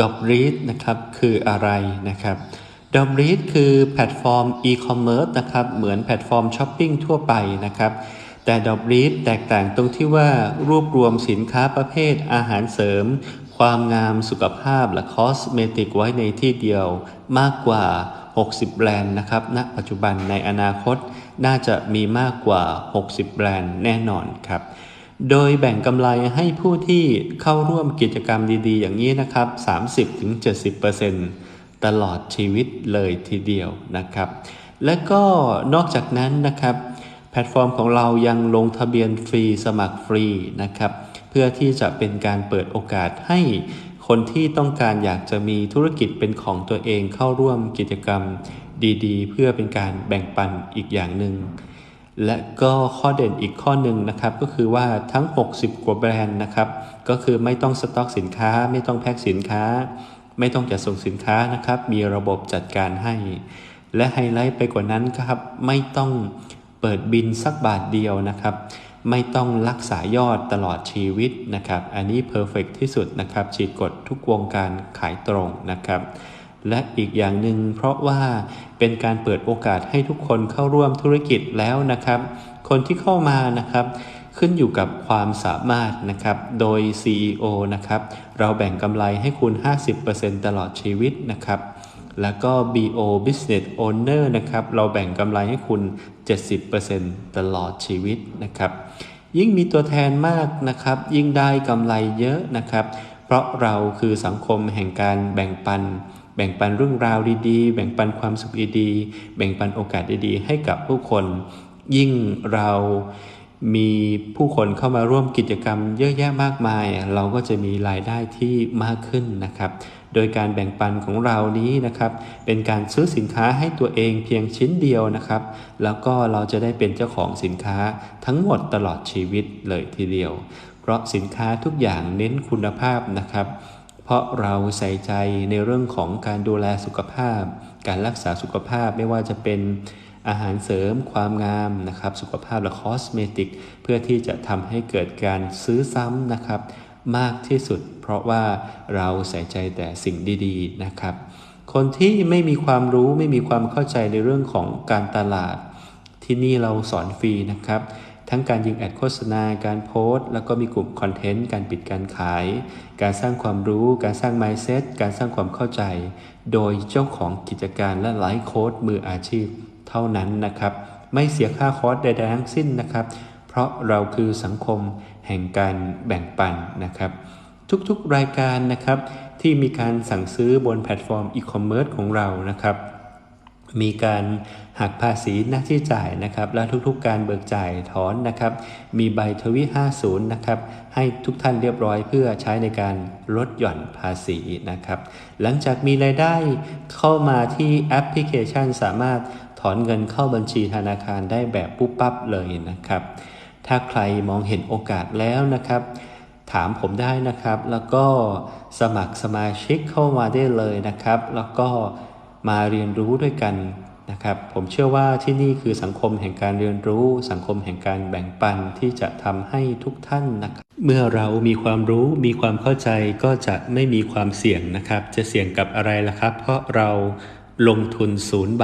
ดอบรีดนะครับคืออะไรนะครับดอบรีดคือแพลตฟอร์มอีคอมเมิร์ซนะครับเหมือนแพลตฟอร์มช้อปปิ้งทั่วไปนะครับแต่ดอบรีดแตกต่างตรงที่ว่ารวบรวมสินค้าประเภทอาหารเสริม ความงามสุขภาพและคอสเมติกไว้ในที่เดียวมากกว่า 60 แบรนด์นะครับณปัจจุบันในอนาคตน่าจะมีมากกว่า 60 แบรนด์แน่นอนครับ โดยแบ่งกำไรให้ผู้ที่เข้าร่วมกิจกรรมดีๆ อย่างนี้นะครับ 30-70%ตลอดชีวิตเลยทีเดียวนะครับ และก็นอกจากนั้นนะครับ แพลตฟอร์มของเรายังลงทะเบียนฟรีสมัครฟรีนะครับ เพื่อที่จะเป็นการเปิดโอกาสให้คนที่ต้องการอยากจะมีธุรกิจเป็นของตัวเองเข้าร่วมกิจกรรมดีๆ เพื่อเป็นการแบ่งปันอีกอย่างหนึ่ง และก็ข้อเด่นอีกข้อหนึ่งนะครับก็คือว่าทั้ง 60 กว่าแบรนด์นะครับก็คือไม่ต้องสต็อกสินค้า ไม่ต้องแพ็คสินค้า ไม่ต้องจัดส่งสินค้านะครับมีระบบจัดการให้ และไฮไลท์ไปกว่านั้นครับไม่ต้องเปิดบินสักบาทเดียวนะครับ ไม่ต้องรักษายอดตลอดชีวิตนะครับ อันนี้เพอร์เฟกที่สุดนะครับฉีดกดทุกวงการขายตรงนะครับ และอีกอย่างหนึ่งเพราะว่าเป็นการเปิดโอกาสให้ทุกคนเข้าร่วมธุรกิจแล้วนะครับ คนที่เข้ามานะครับ ขึ้นอยู่กับความสามารถนะครับ โดย CEO นะครับ เราแบ่งกำไรให้คุณ 50%ตลอดชีวิตนะครับแล้วก็ BO Business Owner นะครับ เราแบ่งกำไรให้คุณ 70%ตลอดชีวิตนะครับ ยิ่งมีตัวแทนมากนะครับ ยิ่งได้กำไรเยอะนะครับ เพราะเราคือสังคมแห่งการแบ่งปัน แบ่งปันเรื่องราวดีๆ แบ่งปันความสุขดีๆ แบ่งปันโอกาสดีๆ ให้กับผู้คน ยิ่งเรามีผู้คนเข้ามาร่วมกิจกรรมเยอะแยะมากมาย เราก็จะมีรายได้ที่มากขึ้นนะครับ โดยการแบ่งปันของเรานี้นะครับ เป็นการซื้อสินค้าให้ตัวเองเพียงชิ้นเดียวนะครับ แล้วก็เราจะได้เป็นเจ้าของสินค้าทั้งหมดตลอดชีวิตเลยทีเดียว เพราะสินค้าทุกอย่างเน้นคุณภาพนะครับ เพราะเราใส่ใจในเรื่องของการดูแลสุขภาพ การรักษาสุขภาพไม่ว่าจะเป็นอาหารเสริมความงามนะครับ สุขภาพและคอสเมติก เพื่อที่จะทำให้เกิดการซื้อซ้ำนะครับ มากที่สุด เพราะว่าเราใส่ใจแต่สิ่งดีๆนะครับ คนที่ไม่มีความรู้ไม่มีความเข้าใจในเรื่องของการตลาด ที่นี่เราสอนฟรีนะครับ ทั้งการยิงแอดโฆษณา การโพสต์ แล้วก็มีกลุ่มคอนเทนต์ การปิดการขาย การสร้างความรู้ การสร้าง mindset การสร้างความเข้าใจ โดยเจ้าของกิจการและไลฟ์โค้ดมืออาชีพเท่านั้นนะครับ ไม่เสียค่าคอร์สใดๆทั้งสิ้นนะครับ เพราะเราคือสังคมแห่งการแบ่งปันนะครับ ทุกๆรายการนะครับที่มีการสั่งซื้อบนแพลตฟอร์มอีคอมเมิร์ซของเรานะครับ มีการหักภาษีหน้าที่จ่ายนะครับ และทุกๆการเบิกจ่ายถอนนะครับ มีใบทวิ 50 นะครับ ให้ทุกท่านเรียบร้อยเพื่อใช้ในการลดหย่อนภาษีนะครับ หลังจากมีรายได้เข้ามาที่แอปพลิเคชันสามารถถอนเงินเข้าบัญชีธนาคารได้แบบปุ๊บปั๊บเลยนะครับ ถ้าใครมองเห็นโอกาสแล้วนะครับ ถามผมได้นะครับ แล้วก็สมัครสมาชิกเข้ามาได้เลยนะครับ แล้วก็ มาเรียนรู้ด้วยกันนะครับ ผมเชื่อว่าที่นี่คือสังคมแห่งการเรียนรู้ สังคมแห่งการแบ่งปันที่จะทำให้ทุกท่านนะครับเมื่อเรามีความรู้มีความเข้าใจก็จะไม่มีความเสี่ยงนะครับ จะเสี่ยงกับอะไรล่ะครับ เพราะเราลงทุนศูนย์บาท